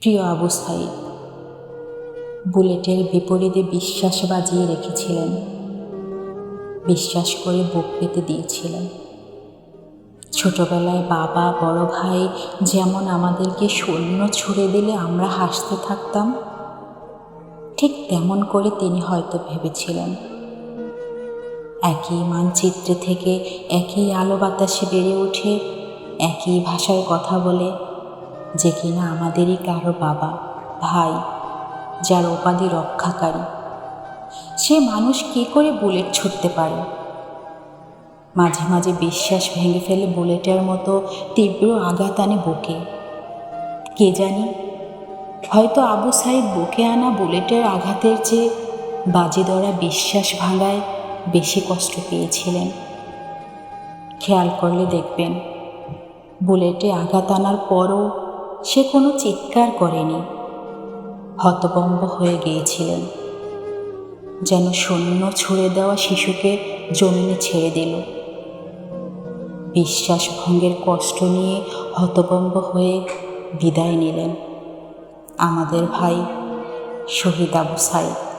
প্রিয় আবু সাইদ বুলেটের বিপরীতে বিশ্বাস বাজিয়ে রেখেছিলেন। বিশ্বাস করে বুক পেতে দিয়েছিলেন। ছোটবেলায় বাবা, বড় ভাই যেমন আমাদেরকে শূন্য ছুড়ে দিলে আমরা হাসতে থাকতাম, ঠিক তেমন করে তিনি হয়তো ভেবেছিলেন। একই মানচিত্রে থেকে একই আলো বাতাসে বেড়ে ওঠে একই ভাষায় কথা বলে যে কিনা আমাদেরই কারও বাবা, ভাই, যার উপাধি রক্ষাকারী। সে মানুষ কী করে বুলেট ছুটতে পারে? মাঝে মাঝে বিশ্বাস ভেঙে ফেলে বুলেটের মতো তীব্র আঘাত আনে বুকে। কে জানি? হয়তো আবু সাহেব বুকে আনা বুলেটের আঘাতের চেয়ে বাজি ধরা বিশ্বাস ভাঙায় বেশি কষ্ট পেয়েছিলেন। খেয়াল করলে দেখবেন, বুলেটে আঘাত আনার পরও সে কোনো চিৎকার করেনি। হতবম্ব হয়ে গিয়েছিলেন। যেন শূন্য ছুঁড়ে দেওয়া শিশুকে জমিনে ছেড়ে দিল। বিশ্বাস ভঙ্গের কষ্ট নিয়ে হতবম্ব হয়ে বিদায় নিলেন। আমাদের ভাই শহীদ আবু সাইদ।